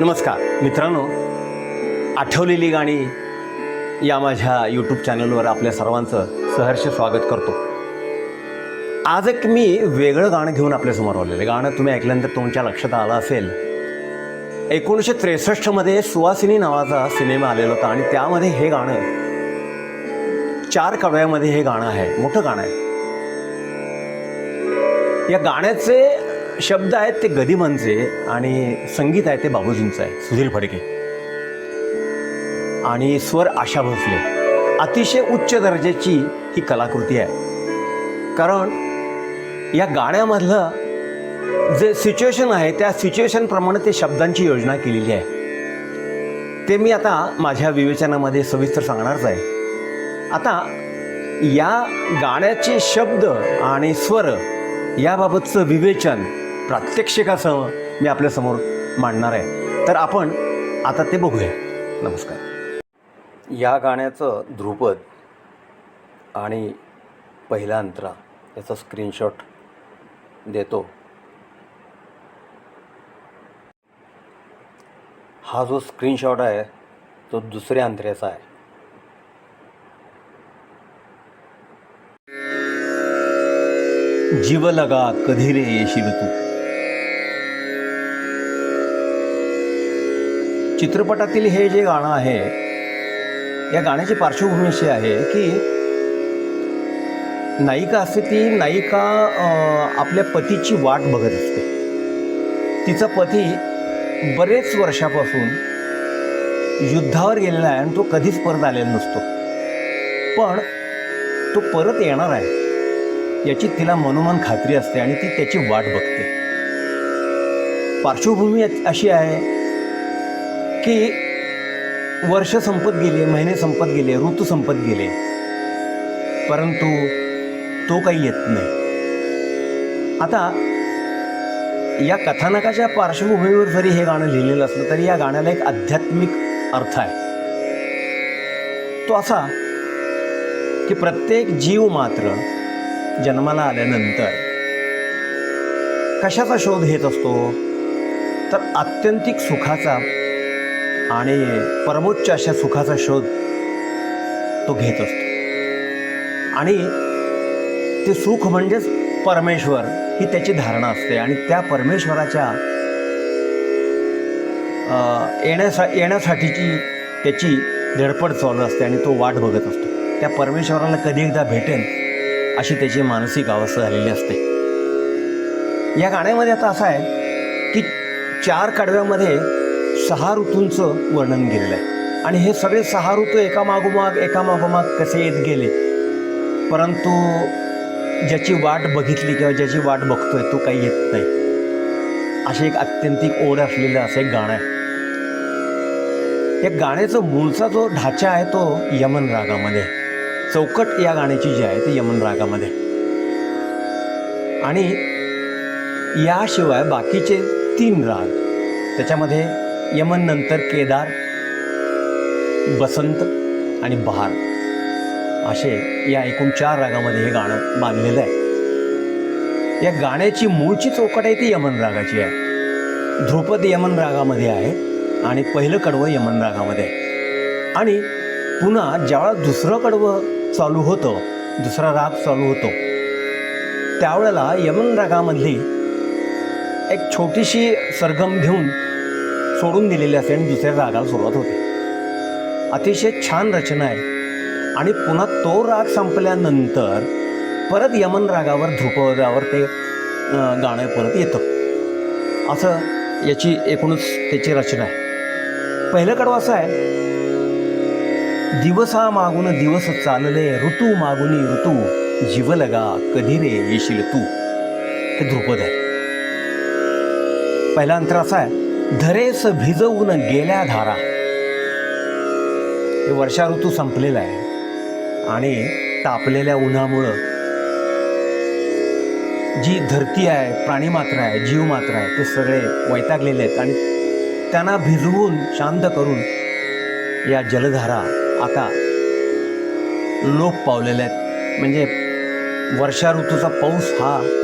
नमस्कार. मित्रांनो आठवलेली गाणी या माझ्या यूट्यूब चॅनलवर आपल्या सर्वांचं सहर्ष स्वागत करतो. आज एक मी वेगळं गाणं घेऊन आपल्यासमोर आलेलं गाणं तुम्ही ऐकल्यानंतर तुमच्या लक्षात आलं असेल. एकोणीसशे त्रेसष्टमध्ये सुवासिनी नावाचा सिनेमा आलेला होता आणि त्यामध्ये हे गाणं चार कव्यामध्ये हे गाणं आहे. मोठं गाणं आहे. या गाण्याचे शब्द आहेत ते गदिमांचे आणि संगीत आहे ते बाबूजींचं आहे सुधीर फडके. आणि स्वर आशा भोसले. अतिशय उच्च दर्जाची ही कलाकृती आहे. कारण या गाण्यामधलं जे सिच्युएशन आहे त्या सिच्युएशनप्रमाणे ते शब्दांची योजना केलेली आहे. ते मी आता माझ्या विवेचनामध्ये सविस्तर सांगणारच आहे. आता या गाण्याचे शब्द आणि स्वर याबाबतचं विवेचन प्रात्यक्षिकासह मी आपल्यासमोर मांडणार आहे. तर आपण आता ते बघूया. नमस्कार. या गाण्याचं ध्रुपद आणि पहिला अंतरा याचा स्क्रीनशॉट देतो. हा जो स्क्रीनशॉट आहे तो दुसऱ्या अंतऱ्याचा आहे. जीव लगा कधी रे येशील तू? चित्रपटातील हे जे गाणं आहे या गाण्याची पार्श्वभूमी अशी आहे की नायिका असते ती नायिका आपल्या पतीची वाट बघत असते. तिचा पती बरेच वर्षापासून युद्धावर गेलेला आहे आणि तो कधीच परत आलेला नसतो. पण तो परत येणार आहे याची तिला मनोमन खात्री असते आणि ती त्याची वाट बघते. पार्श्वभूमी अशी आहे की वर्ष संपत गेले महिने संपत गेले ऋतू संपत गेले परंतु तो काही येत नाही. आता या कथानकाच्या पार्श्वभूमीवर जरी हे गाणं लिहिलेलं असलं तरी या गाण्याला एक आध्यात्मिक अर्थ आहे. तो असा की प्रत्येक जीव मात्र जन्माला आल्यानंतर कशाचा शोध घेत असतो? तर आत्यंतिक सुखाचा आणि परमोच्च अशा सुखाचा शोध तो घेत असतो. आणि ते सुख म्हणजेच परमेश्वर ही त्याची धारणा असते. आणि त्या परमेश्वराच्या येण्यासा येण्यासाठीची त्याची धडपड चालू असते आणि तो वाट बघत असतो. त्या परमेश्वराला कधी एकदा भेटेन अशी त्याची मानसिक अवस्था झालेली असते. या गाण्यामध्ये आता असं आहे की चार कडव्यामध्ये सहा ऋतूंचं वर्णन केलेलं आहे. आणि हे सगळे सहा ऋतू एकामागोमाग एकामागोमाग कसे येत गेले? परंतु ज्याची वाट बघितली किंवा ज्याची वाट बघतोय तो काही येत नाही. अशी एक अत्यंतिक ओढ असलेलं असं एक गाणं आहे. या गाण्याचं मूळचा जो ढाचा आहे तो यमन रागामध्ये चौकट या गाण्याची जी आहे ती यमन रागामध्ये आणि याशिवाय बाकीचे तीन राग त्याच्यामध्ये यमन नंतर केदार बसंत आणि बहार असे या एकूण चार रागामध्ये हे गाणं बांधलेलं आहे. या गाण्याची मूळची चौकट आहे ती यमन रागाची आहे. ध्रुपद यमन रागामध्ये आहे आणि पहिलं कडवं यमन रागामध्ये आहे. आणि पुन्हा ज्यावेळा दुसरं कडवं चालू होतं दुसरा राग चालू होतो त्यावेळेला यमन रागामधली एक छोटीशी सरगम घेऊन सोडून दिलेली असते आणि दुसऱ्या रागाला सुरुवात होते. अतिशय छान रचना आहे. आणि पुन्हा तो राग संपल्यानंतर परत यमन रागावर ध्रुपदावर ते गाणं परत येतं. असं याची एकूणच त्याची रचना आहे. पहिलं कडवं असं आहे. दिवसा मागून दिवस चालले ऋतू मागुनी ऋतू जीवलगा कधी रे येशील तू? हे ध्रुपद आहे. पहिला अंतर असा आहे. धरेस भिजवून गेल्या धारा. हे वर्षा ऋतू संपलेला आहे. आणि तापलेल्या उन्हामुळं जी धरती आहे प्राणीमात्र आहे जीवमात्र आहे ते सगळे वैतागलेले आहेत. आणि त्यांना भिजवून शांत करून या जलधारा आता लोप पावलेल्या आहेत. म्हणजे वर्षा ऋतूचा पाऊस हा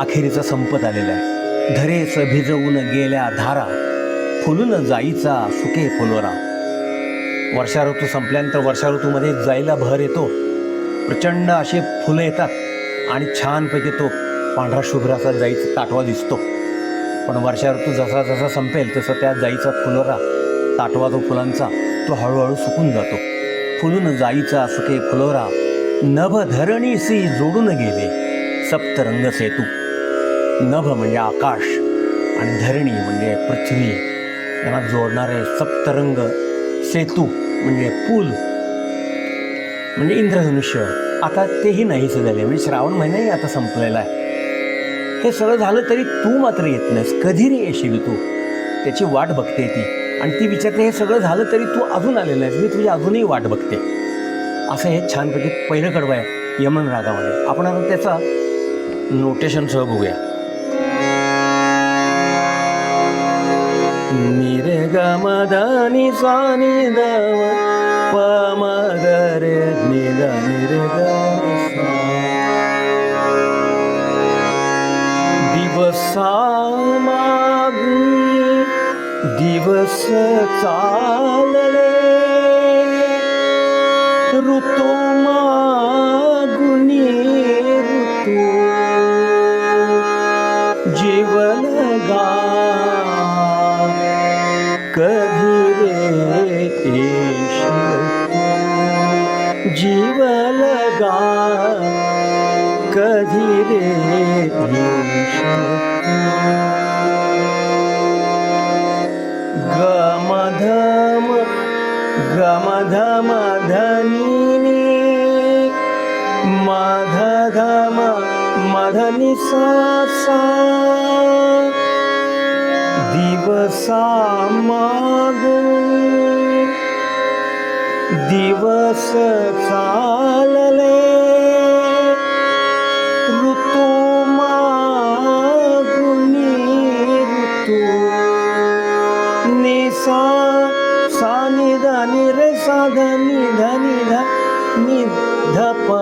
अखेरीचा संपत आलेला आहे. धरेस भिजवून गेल्या धारा फुलून जाईचा सुके फुलोरा. वर्षा ऋतू संपल्यानंतर वर्षा ऋतूमध्ये जाईला भर येतो. प्रचंड असे फुलं येतात आणि छानपैकी तो पांढरा शुभ्राचा असा जाईचा ताटवा दिसतो. पण वर्षा ऋतू जसा जसा संपेल तसं त्या जाईचा फुलोरा ताटवा तो फुलांचा तो हळूहळू सुकून जातो. फुलून जाईचा सुके फुलोरा नभ धरणीसी जोडून गेले सप्तरंग सेतू. नभ म्हणजे आकाश आणि धरणी म्हणजे पृथ्वी. यांना जोडणारे सप्तरंग सेतू म्हणजे पूल म्हणजे इंद्रधनुष्य. आता तेही नाहीसे झाले म्हणजे श्रावण महिनाही आता संपलेला आहे. हे सगळं झालं तरी तू मात्र येत नाहीस कधी रे येशील तू? त्याची वाट बघते ती. आणि ती विचारते हे सगळं झालं तरी तू अजून आलेलं नाहीस मी तुझी अजूनही वाट बघते. असं हे छानपैकी पहिलं कडवं आहे यमन रागामध्ये. आपण आता त्याचा नोटेशनसह बघूया. निरे ग मद नि सा नि द प म दिवसा मागणी दिवस चालले ऋतू गमधम धनिनी मधधम मधनि सा सा दिवसा मागून दिवस चालले ध नि ध नि ध नि ध प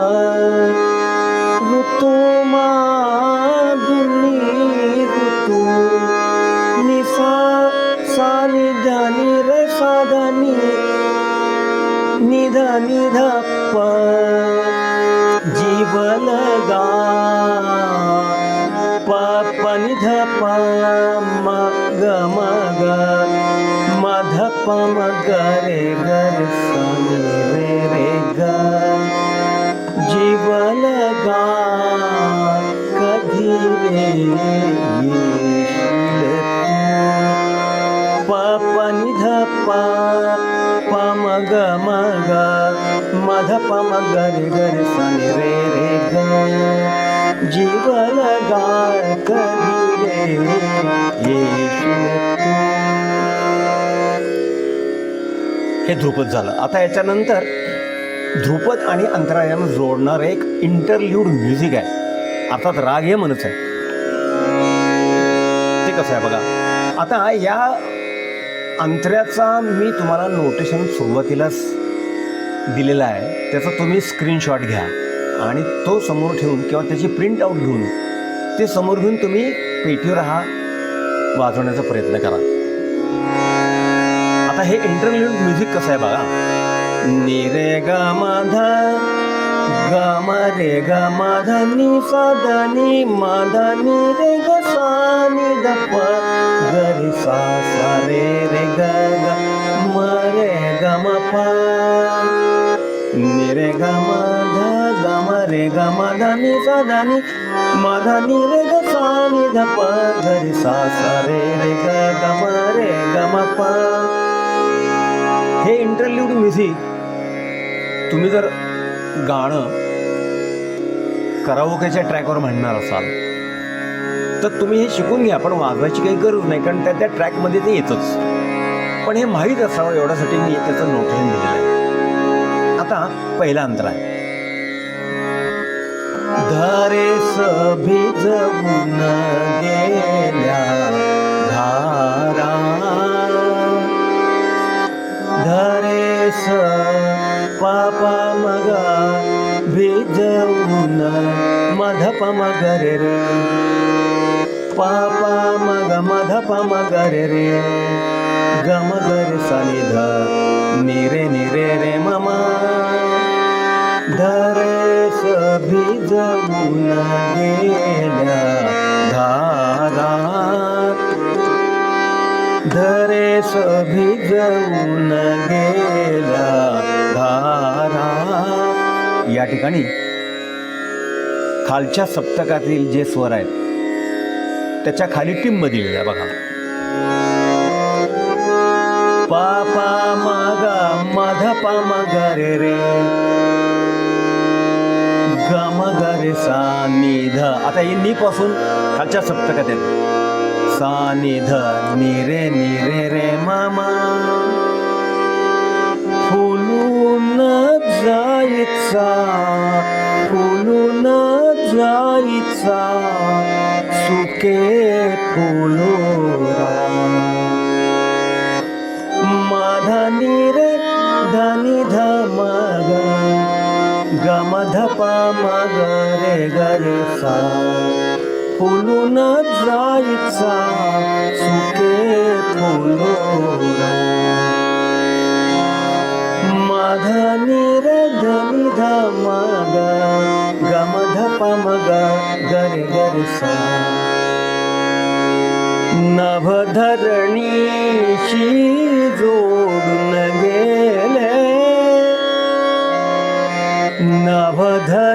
ऋतू मागुनी ऋतू निसा सा नि ध नि र सा ध नि नि ध नि ध प जीवल गा प प नि ध प म ग म ग धपम ध प म ग रे रे ग गा कधी रे येशील तू? प ग मग मध पम ध गर म रे ग रे ग जीवन गा कधी रे येशील हे ध्रुपद झालं. आता याच्यानंतर ध्रुपद आणि अंतराळानं जोडणारं एक इंटरल्यूड म्युझिक आहे. अर्थात राग हे म्हणच आहे. ते कसं आहे बघा? आता या अंतऱ्याचा मी तुम्हाला नोटेशन सुरुवातीलाच दिलेला आहे. त्याचा तुम्ही स्क्रीनशॉट घ्या आणि तो समोर ठेवून किंवा त्याची प्रिंट आऊट घेऊन ते समोर घेऊन तुम्ही पेटीवर हा वाजवण्याचा प्रयत्न करा. आता हे इंटरल्यूड म्युझिक कसं आहे बघा नि रे ग म ध ग म रे ग म ध नि सा ध नि म ध नि रे ग सा नि ध प ग रे सा सा रे रे ग ग म रे ग म प नि रे ग म ध ग म रे ग म ध नि सा ध नि म ध नि रे ग सा नि ध प ग रे सा सा रे रे ग ग म रे ग म प हे इंटरल्यूड म्युझिक तुम्ही जर गाणं कराओकेच्या ट्रॅकवर म्हणणार असाल तर तुम्ही हे शिकून घ्या पण वाजवायची काही गरज नाही कारण त्या त्या ट्रॅकमध्ये ते येतच. पण हे माहीत असावं एवढ्यासाठी मी त्याचं नोटेशन दिलेलं आहे आता पहिला अंतर आहे. धरे भिजवून गेल्या धारा धरेस पापा मगा भिजवून मधप मगरे रे पापा मग मधप मगरे रे गम गर सा नि ध नि रे नि रे रे ममा धरेस भिजवून जाऊन धारा धारा. या ठिकाणी खालच्या सप्तकातील जे स्वर आहेत त्याच्याखाली टिंब दिलेला आहे बघा. पापा पा मा गा पा म ग रे रे. ग ग रे सा निध. आता हे नी पासून खालच्या सप्तकात आहेत सा नि ध नि रे नि रे रे मामा फुलून जायचा फुलून जायचा सुके फुलोरा माधनी रे धनी ध मग गम धप मग रे गरे सा फुलून जायचा सुके फुलोरा माधनी रे धनी मग गमध पमग गरि गरसा नभधरणीशी जोडून गेले. नभधरणीशी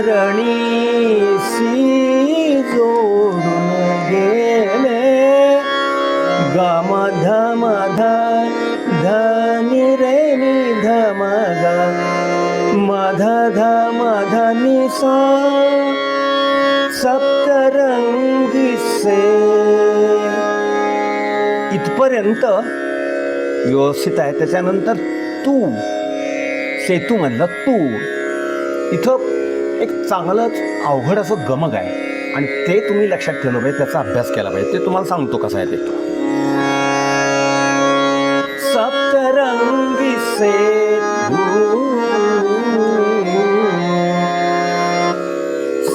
जोडून गेले. गमध ध धनी रे निध मग. मध ध मध निसा सप्तरंगी से. इथपर्यंत व्यवस्थित आहे. त्याच्यानंतर तू सेतू म्हणलं तू. इथं एक चांगलंच अवघड असं गमक आहे. आणि ते तुम्ही लक्षात ठेवलं पाहिजे त्याचा अभ्यास केला पाहिजे. ते तुम्हाला सांगतो कसं आहे ते. सप्तरंगी से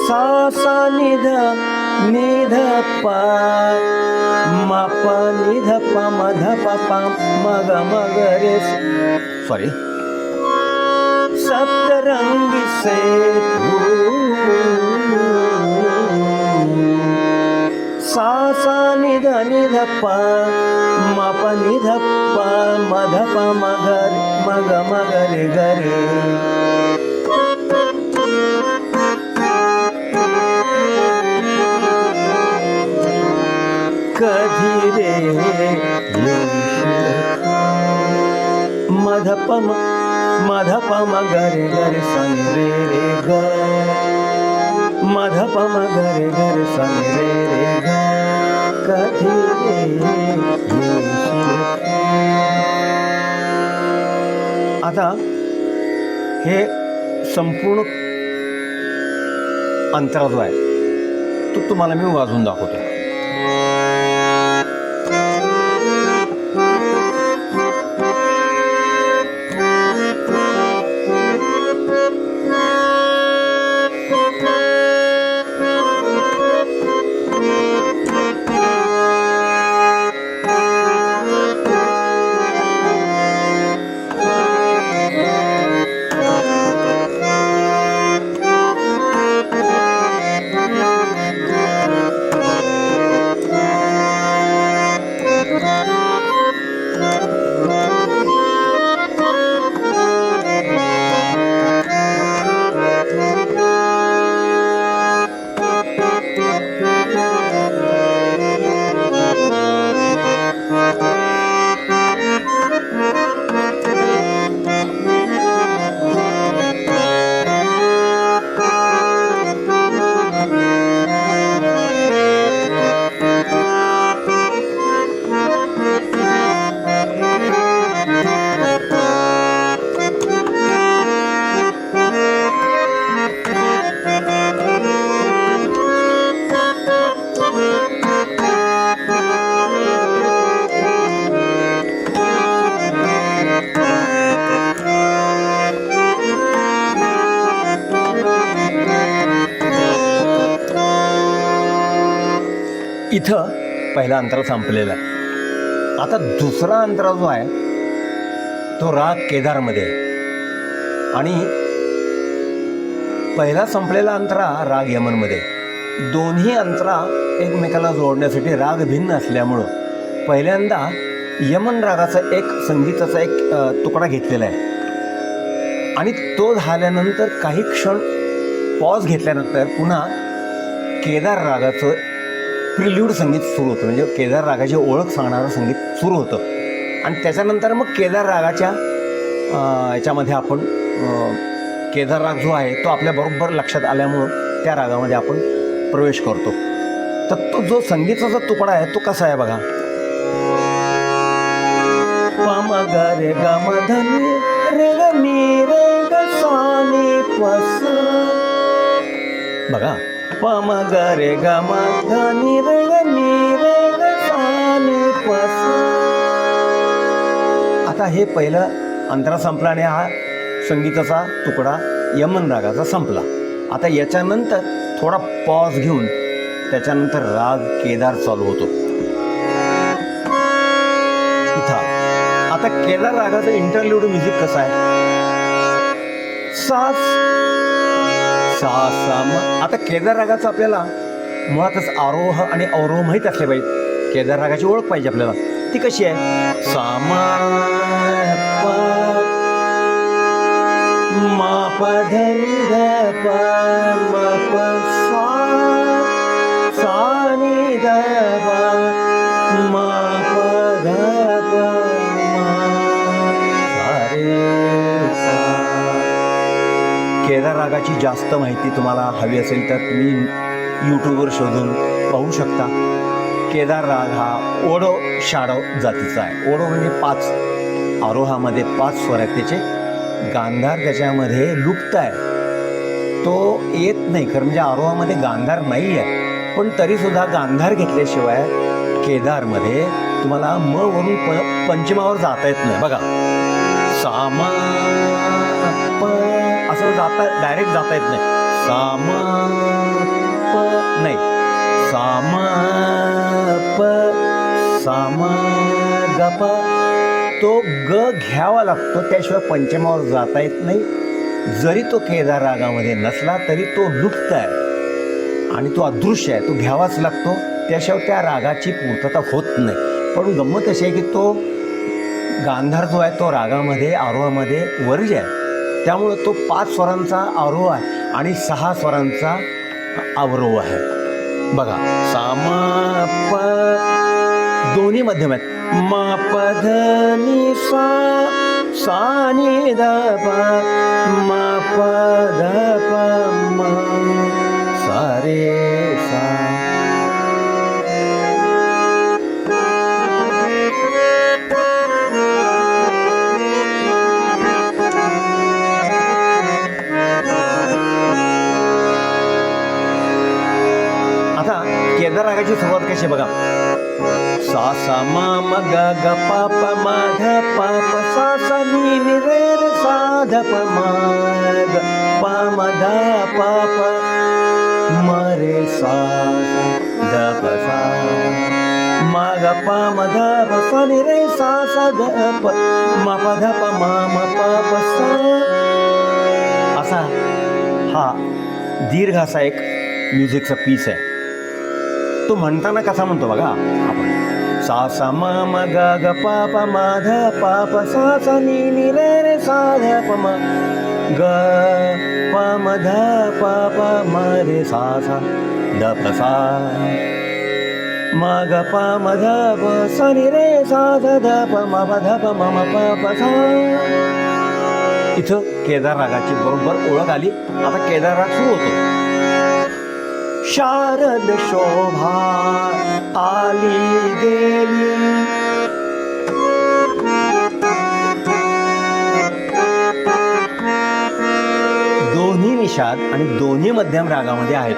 सा सा निध निध पा मा प निध प मध प पा मग मग रे सॉरी सप्तरंगी से सा सा निध निध प म प निध प मध प मग मग मग रे गरे कधी रे मधपम मधपम गरे गरे सन रे रे ग मधपम गरे गरे सन रे रे कधी आता हे संपूर्ण अंतरा जो आहे. तो तुम्हाला मी वाजून दाखवतो. पहिला अंतरा संपलेला आहे. आता दुसरा अंतरा जो आहे तो राग केदारमध्ये आहे. आणि पहिला संपलेला अंतरा राग यमनमध्ये दोन्ही अंतरा एकमेकाला जोडण्यासाठी राग भिन्न असल्यामुळं पहिल्यांदा यमन रागाचा एक संगीताचा एक तुकडा घेतलेला आहे. आणि तो झाल्यानंतर काही क्षण पॉज घेतल्यानंतर पुन्हा केदार रागाचं प्रिल्यूड संगीत सुरू होतं. म्हणजे केदार रागाची ओळख सांगणारं संगीत सुरू होतं. आणि त्याच्यानंतर मग केदार रागाच्या याच्यामध्ये आपण केदार राग जो आहे तो आपल्याबरोबर लक्षात आल्यामुळं त्या रागामध्ये आपण प्रवेश करतो. तर तो जो संगीताचा तुकडा आहे तो कसा आहे बघा. रे ग म रे ग मी रे ग स्वामी बघा पम ग रे ग म धनी आता हे पहिलं अंतरा संपला आणि हा संगीताचा तुकडा यमन रागाचा संपला. आता याच्यानंतर थोडा पॉज घेऊन त्याच्यानंतर राग केदार चालू होतो. इथं आता केदार रागाचं इंटरल्यूड म्युझिक कसं आहे? सास सा सा म आता केदार रागाचं आपल्याला मुळातच आरोह आणि अवरोह माहीत असले पाहिजे. केदार रागाची ओळख पाहिजे आपल्याला. ती कशी आहे? सा नि ध सा सा केदार रागाची जास्त माहिती तुम्हाला हवी असेल तर तुम्ही यूट्यूबवर शोधून पाहू शकता. केदार राग हा ओडो शाडो जातीचा आहे. ओडो म्हणजे पाच आरोहामध्ये पाच स्वर आहेत त्याचे गांधार त्याच्यामध्ये लुप्त आहे. तो येत नाही. खरं म्हणजे आरोहामध्ये गांधार नाही आहे. पण तरीसुद्धा गांधार घेतल्याशिवाय केदारमध्ये तुम्हाला म वरून प पंचमावर जाता येत नाही. बघा. सामा असं जाता डायरेक्ट जाता येत नाही. सामा प नाही. सामा प सामा ग प तो ग घ्यावा लागतो त्याशिवाय पंचमावर जाता येत नाही. जरी तो केदार रागामध्ये नसला तरी तो लुप्त आहे. आणि तो अदृश्य आहे तो घ्यावाच लागतो. त्याशिवाय त्या रागाची पूर्तता होत नाही. पण गंमत अशी आहे की तो गांधार जो आहे तो रागामध्ये आरोहामध्ये वर्ज आहे. त्यामुळं तो पाच स्वरांचा आरोह आहे आणि सहा स्वरांचा अवरोह आहे. बघा. सामा प दोन्ही मध्यम आहेत. म प ध नि सा सा नि द प म प ध प म सा रे सा. रागाची सुरुवात कशी बघा सा सा मा म ग ग प प म ध प प सा सा नि नि रे रे सा ध प म ग प म ध प प म रे सा ध प सा म ग प म ध प सा नि रे सा सा ध प म प ध प म म प प सा असा हा दीर्घ असा एक म्युझिकचा पीस आहे. तो म्हणताना कसा म्हणतो बघा. आपण सा सा म म ग ग प प म ध प प सा सा नि नी रे रे सा ध प म ग प म ध प प म रे सा सा द प सा. म ग प म ध प सा नि रे सा ध ध प म प ध प म म प प सा. इथं केदार रागाची बरोबर ओळख आली. आता केदार राग सुरू होतो. शारद शोभा आली गेली. दोन्ही निषाद आणि दोन्ही मध्यम रागामध्ये आहेत.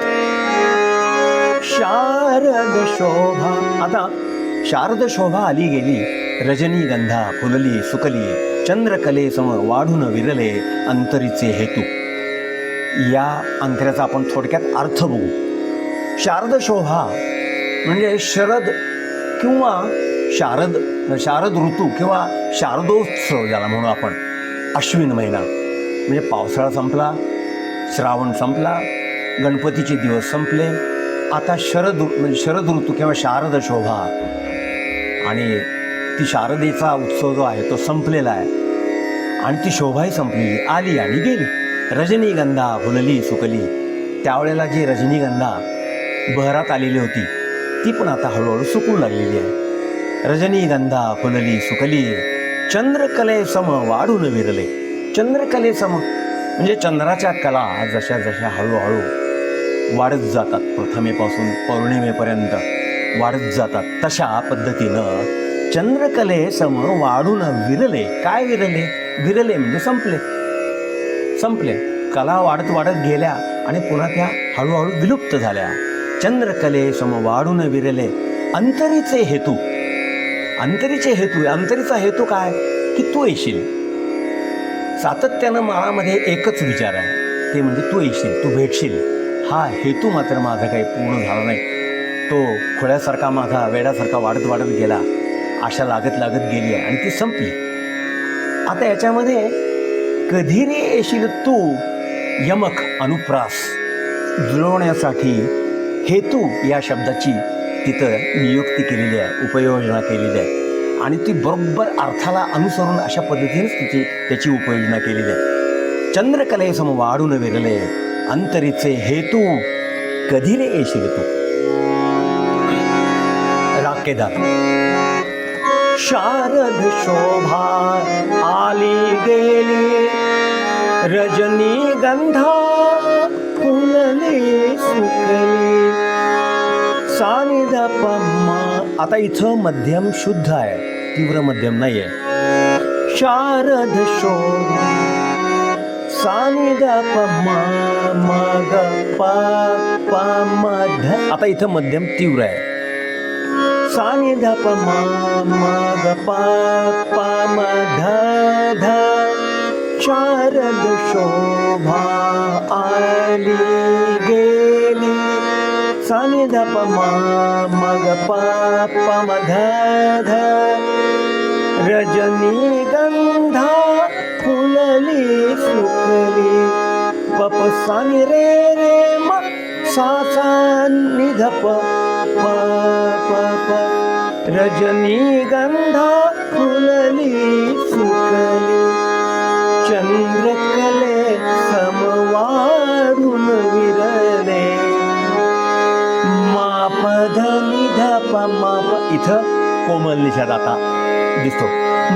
शारद शोभा आता शारद शोभा आली गेली. रजनीगंधा फुलली सुकली चंद्रकलेसम वाढून विरले अंतरीचे हेतू. या अंतऱ्याचा आपण थोडक्यात अर्थ बघू. शारद शोभा. म्हणजे शरद किंवा शारद शारद ऋतू किंवा शारदोत्सव ज्याला म्हणू आपण अश्विन महिना. म्हणजे पावसाळा संपला श्रावण संपला गणपतीचे दिवस संपले आता शरद म्हणजे शरद ऋतू किंवा शारद शोभा. आणि ती शारदेचा उत्सव जो आहे तो संपलेला आहे. आणि ती शोभाही संपली आली आणि गेली. रजनीगंधा फुलली सुकली. त्यावेळेला जी रजनीगंधा बहरात आलेली होती. ती पण आता हळूहळू सुकू लागलेली आहे. रजनीगंधा फुलली सुकली चंद्रकले सम वाढून विरले. चंद्रकले सम म्हणजे चंद्राच्या कला जशा जशा हळूहळू वाढत जातात. प्रथमेपासून पौर्णिमेपर्यंत वाढत जातात. तशा पद्धतीनं चंद्रकले सम वाढून विरले. काय विरले? विरले म्हणजे संपले. संपले. कला वाढत वाढत गेल्या आणि पुन्हा त्या हळूहळू विलुप्त झाल्या. चंद्रकले सम वाढून विरले. अंतरीचे हेतू. अंतरीचे हेतू अंतरीचा हेतू काय? की तू येशील. सातत्यानं मनामध्ये एकच विचार आहे. ते म्हणजे तू येशील तू भेटशील. हा हेतू मात्र माझा काही पूर्ण झाला नाही. तो खोळ्यासारखा माझा वेड्यासारखा वाढत वाढत गेला. आशा लागत लागत गेली आहे आणि ती संपली. आता याच्यामध्ये कधी रे येशील तू यमक अनुप्रास. जुळवण्यासाठी हेतू या शब्दाची तिथं नियुक्ती केलेली आहे उपयोजना केलेली आहे. आणि ती बरोबर अर्थाला अनुसरून अशा पद्धतीनेच तिची त्याची उपयोजना केलेली आहे. चंद्रकलेसम वाढून विरले अंतरीचे हेतू कधी रे येशील तू? राकेदार. शारद शोभा आली गेली रजनी गंधा सानिध पम्मा आता इथं मध्यम शुद्ध आहे. तीव्र मध्यम नाही आहे शारद शोभा. सानिध पम्मा ग पा पा मध. आता इथं मध्यम तीव्र आहे. सानि प म म ग म ध ध. शारद शोभा. ध प म प प म ध ध रजनी गंधा फुलली सुकली. पप रे रे म सा सा नि ध प प प फुलली कोमल निषाद आता दिसतो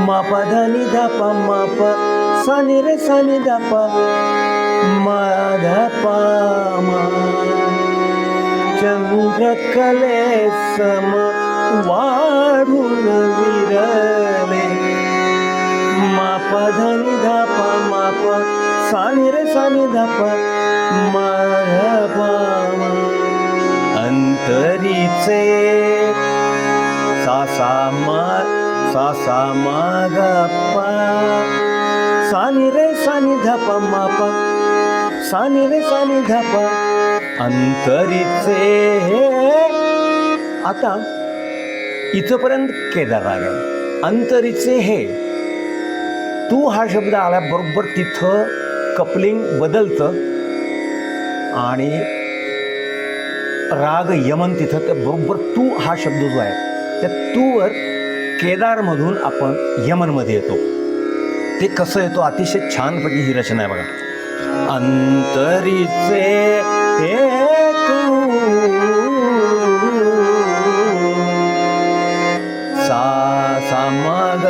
मापध निधप माप सानी रे सानी धप माधप मा चंद्रकले सम वाढून विरले. माप धनी धापा माप सानी रे सानी धाप माधप अंतरीचे सा सा मा सा सा मा ग प सानि रे सानि माप. सानि रे सानि धप अंतरीचे आता इथंपर्यंत केदार राग आहे अंतरीचे हे. तू हा शब्द आला बरोबर तिथं कपलिंग बदलतं. आणि राग यमन तिथं त्या बरोबर तू हा शब्द जो आहे त्या तूवर केदारमधून आपण यमनमध्ये येतो. ते कसं येतो? अतिशय छानपैकी ही रचना आहे बघा. अंतरीचे हे सा सा म ग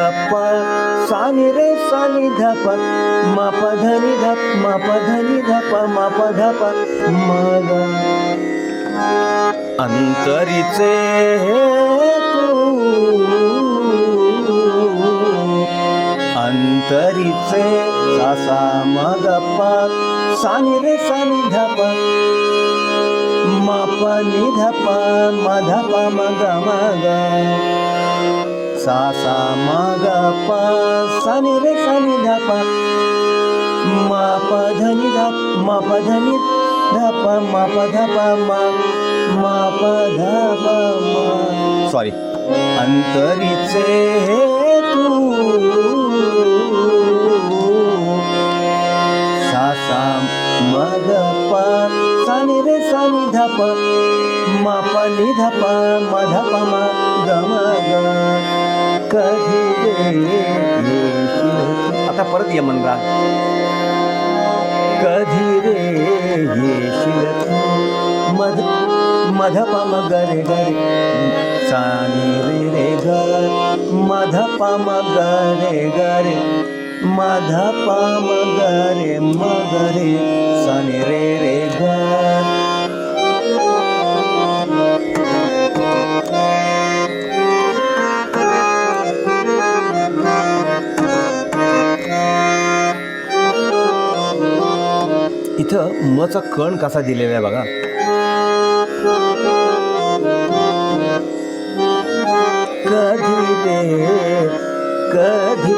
रे सा नि ध धनी धप प ध धप ध धप मग ध ग. अंतरीचे तू अंतरीचे सा सा म ग प सा नि रे सा नि ध प म प नि ध प म ध प म ग म ग सा सा म ग प सा नि रे सा नि ध प म प ध नि ध म प ध नि ध प म प ध प म म प ध प म सॉरी अंतरीचे तू. सा सा मग प सा नि रे सा नि ध प म प नि ध प म ध प म ग. म ग कधी? आता परत ये म्हणरा कधी रे येशील मध मध पम गरे गरे रे ग रे सा रे रे ग मध पम गरे गरे रे रे मध पम गरे ग रे रे रे रे ग इथं मचा कण कसा दिलेला आहे बघा. कधी रे कधी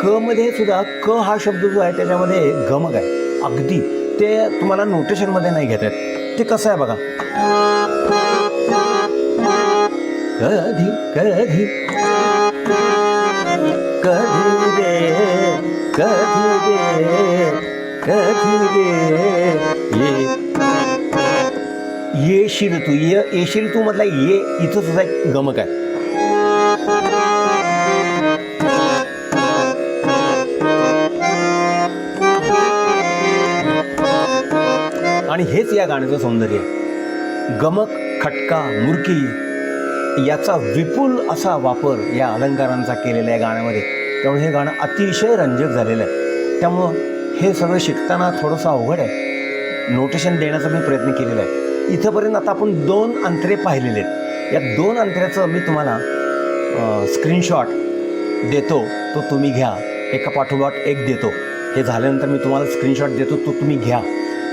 क मध्ये सुद्धा क हा शब्द जो आहे, त्याच्यामध्ये गमक आहे. अगदी. ते तुम्हाला नोटेशनमध्ये नाही घेत आहेत ते कसं आहे बघा. कधी कधी कधी कधी कधी ये येशील तू ये येशील तू मधला ये इथं सुद्धा एक गमक आहे. आणि हेच या गाण्याचं सौंदर्य आहे. गमक खटका मुरकी याचा विपुल असा वापर या अलंकारांचा केलेला आहे गाण्यामध्ये. त्यामुळे हे गाणं अतिशय रंजक झालेलं आहे. त्यामुळं हे सगळं शिकताना थोडंसं अवघड आहे. नोटेशन देण्याचा मी प्रयत्न केलेला आहे. इथंपर्यंत आता आपण दोन अंतरे पाहिलेले आहेत. या दोन अंतऱ्याचं मी तुम्हाला स्क्रीनशॉट देतो. तो तुम्ही घ्या. एका पाठोपाठ एक देतो. हे झाल्यानंतर मी तुम्हाला स्क्रीनशॉट देतो. तो तुम्ही घ्या.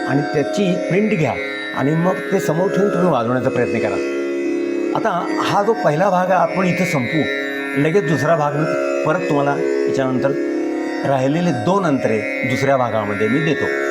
आणि त्याची प्रिंट घ्या. आणि मग ते समोर ठेवून तुम्ही वाजवण्याचा प्रयत्न करा. आता हा जो पहिला भाग आहे आपण इथं संपू लगेच दुसरा भाग मी परत तुम्हाला याच्यानंतर राहिलेले दोन अंतरे दुसऱ्या भागामध्ये मी देतो.